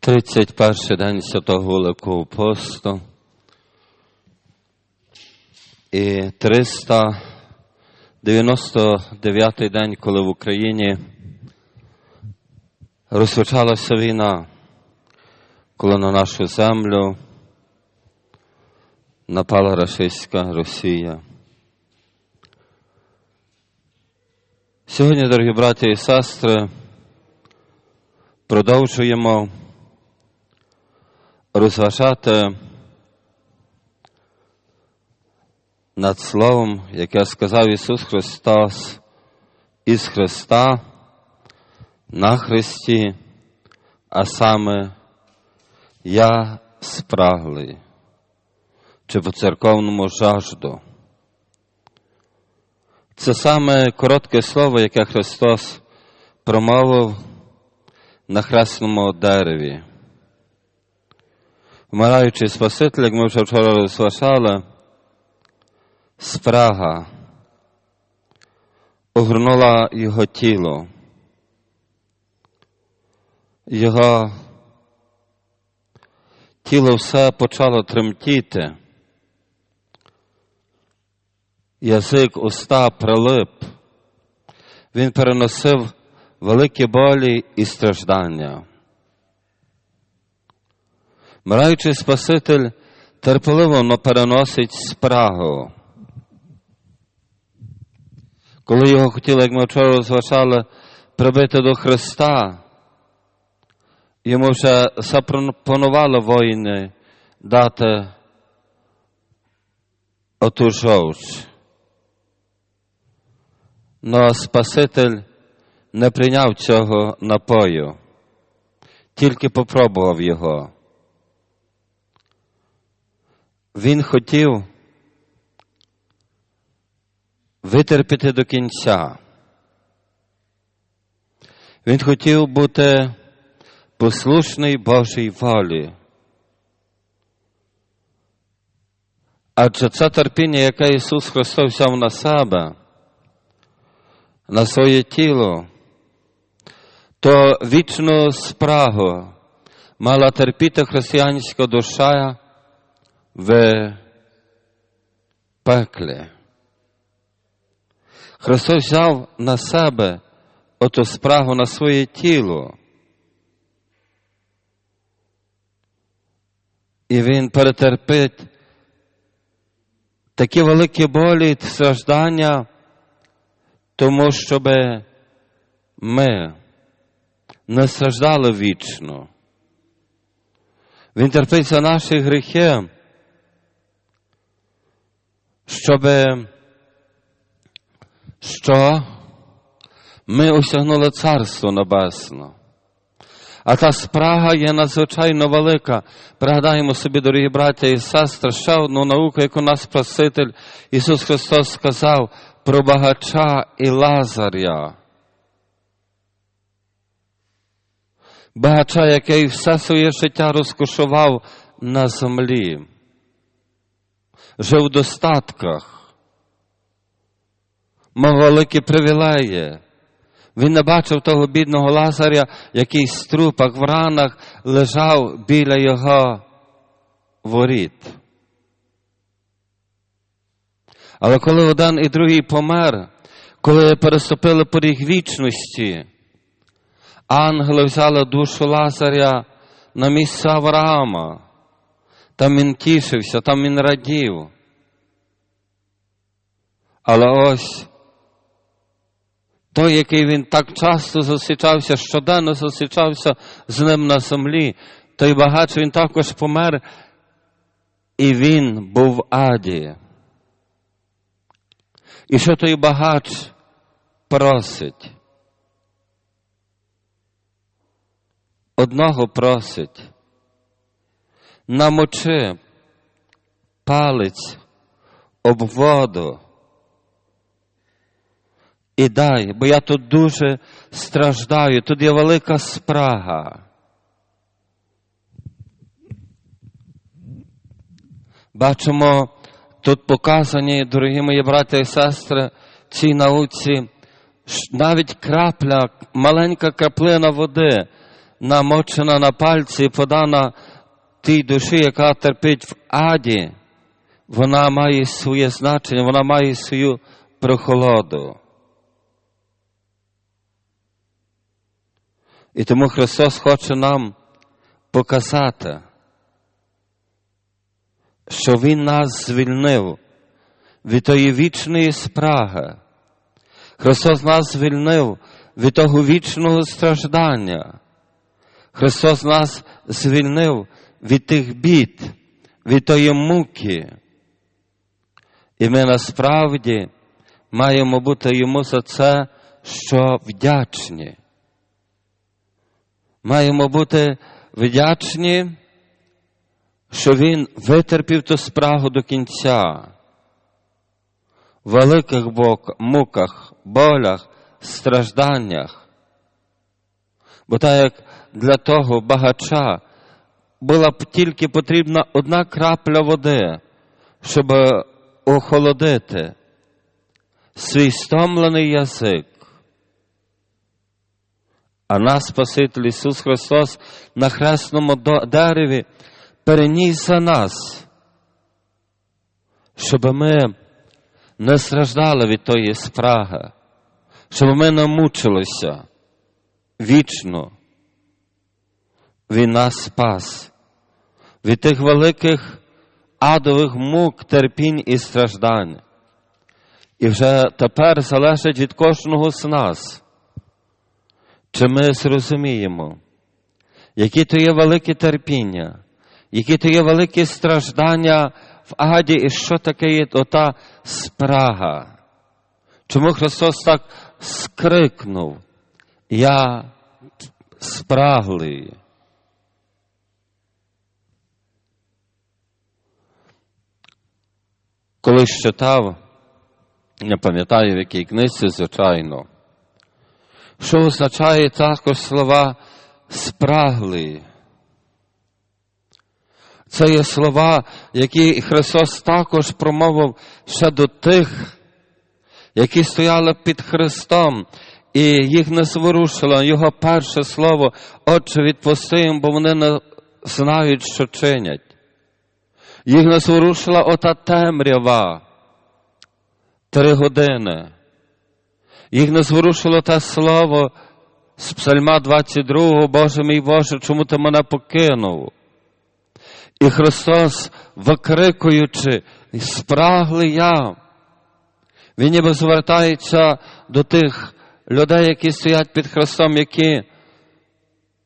31 день Святого Великого посту і 399 день, коли в Україні розпочалася війна, коли на нашу землю напала рашистська Росія. Сьогодні, дорогі браті і сестри, продовжуємо розважати над Словом, яке сказав Ісус Христос із Христа на Христі, а саме Я спраглий, чи по церковному жажду. Це саме коротке слово, яке Христос промовив на хресному дереві. Вмираючий Спаситель, як ми вже вчора розважали, спрага огорнула його тіло, його тіло все почало тремтіти, язик уста прилип, він переносив великі болі і страждання. Мираючий Спаситель терпеливо переносить спрагу. Коли його хотіли, як ми вчора розважали, прибити до Христа, йому вже запропонували воїни дати оту жовч. Но Спаситель не прийняв цього напою, тільки попробував його. Він хотів витерпіти до кінця. Він хотів бути послушний Божій волі. Адже це терпіння, яке Ісус Христос взяв на себе, на своє тіло, то вічну спрагу мала терпіти християнська душа в пеклі. Христос взяв на себе оту спрагу на своє тіло. І Він перетерпить такі великі болі і страждання, тому щоб ми не страждали вічно. Він терпить за наші гріхи, щоб що ми осягнули Царство Небесне. А та спрага є надзвичайно велика. Пригадаємо собі, дорогі браття і сестри, ще одну науку, яку нас Спаситель Ісус Христос сказав про багача і Лазаря. Багача, який все своє життя розкошував на землі, жив в достатках, мав великі привілеї. Він не бачив того бідного Лазаря, який в струпах, в ранах лежав біля його воріт. Але коли один і другий помер, коли переступили поріг вічності, ангели взяли душу Лазаря на місце Авраама. Там він тішився, там він радів. Але ось той, який він так часто зустрічався, щоденно зустрічався з ним на землі, той багач він також помер, і він був в аді. І що той багач просить? Одного просить, намочи палець об воду і дай, бо я тут дуже страждаю, тут є велика спрага. Бачимо, тут показані, дорогі мої брати і сестри, цій науці навіть крапля, маленька краплина води намочена на пальці і подана тій душі, яка терпить в аді, вона має своє значення, вона має свою прохолоду. І тому Христос хоче нам показати, що Він нас звільнив від тої вічної спраги. Христос нас звільнив від того вічного страждання. Христос нас звільнив від тих бід, від тої муки. І ми насправді маємо бути йому за це, що вдячні. Маємо бути вдячні, що Він витерпів ту спрагу до кінця. В великих муках, болях, стражданнях. Бо так як для того багача була б тільки потрібна одна крапля води, щоб охолодити свій стомлений язик. А нас Спаситель Ісус Христос на хресному дереві переніс за нас, щоб ми не страждали від тої спраги, щоб ми не мучилися вічно. Він нас спас від тих великих адових мук, терпінь і страждань. І вже тепер залежить від кожного з нас, чи ми зрозуміємо, які то є великі терпіння, які то є великі страждання в аді, і що таке є ота спрага. Чому Христос так скрикнув? Я спраглий. Колись читав, не пам'ятаю в якій книзі, звичайно, що означає також слова спраглий. Це є слова, які Христос також промовив ще до тих, які стояли під Христом, і їх не зворушило Його перше слово, Отче, відпусти їм, бо вони не знають, що чинять. Їх не зворушила ота темрява три години. Їх не зворушило те слово з Псальма 22, Боже мій Боже, чому ти мене покинув? І Христос, викрикуючи, спраглий я, Він ніби звертається до тих людей, які стоять під Христом, які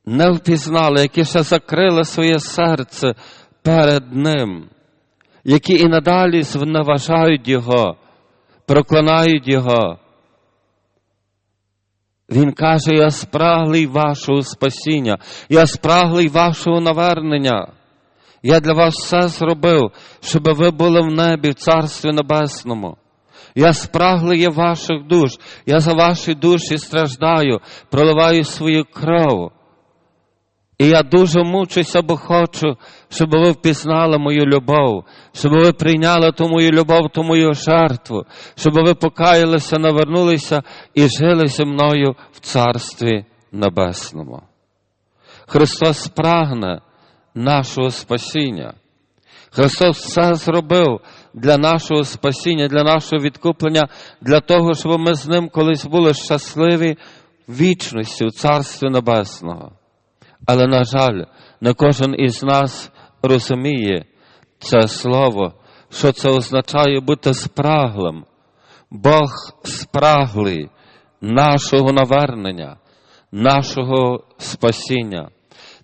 не впізнали, які ще закрили своє серце перед Ним, які і надалі зневажають Його, проклинають Його. Він каже, я спраглий вашого спасіння, я спраглий вашого навернення. Я для вас все зробив, щоб ви були в небі, в Царстві Небесному. Я спраглий є ваших душ, я за ваші душі страждаю, проливаю свою кров. І я дуже мучуся, бо хочу, щоб ви впізнали мою любов, щоб ви прийняли ту мою любов, ту мою жертву, щоб ви покаялися, навернулися і жили зі мною в Царстві Небесному. Христос прагне нашого спасіння. Христос все зробив для нашого спасіння, для нашого відкуплення, для того, щоб ми з Ним колись були щасливі вічності, у Царстві Небесного. Але, на жаль, не кожен із нас розуміє це слово, що це означає бути спраглим. Бог спраглий нашого навернення, нашого спасіння.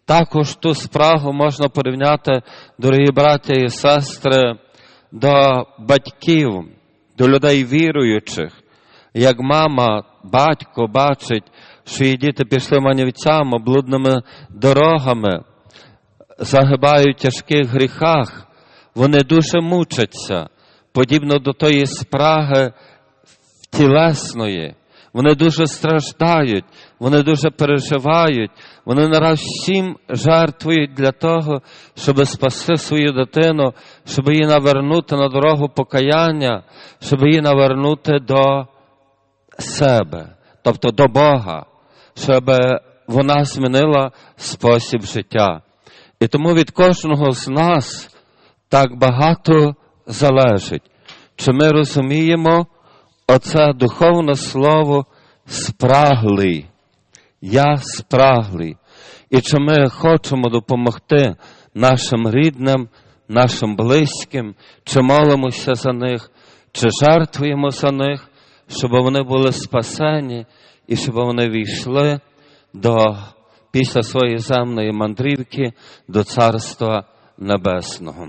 Також ту спрагу можна порівняти, дорогі браття і сестри, до батьків, до людей віруючих, як мама, батько бачить, що її діти пішли манівцями, блудними дорогами, загибають в тяжких гріхах, вони дуже мучаться, подібно до тої спраги тілесної. Вони дуже страждають, вони дуже переживають, вони нараз всім жертвують для того, щоб спасти свою дитину, щоб її навернути на дорогу покаяння, щоб її навернути до себе, тобто до Бога, щоб вона змінила спосіб життя. І тому від кожного з нас так багато залежить, чи ми розуміємо оце духовне слово спраглий. Я спраглий. І чи ми хочемо допомогти нашим рідним, нашим близьким, чи молимося за них, чи жертвуємо за них, щоб вони були спасені і щоб вони війшли до після своєї земної мандрівки до Царства Небесного.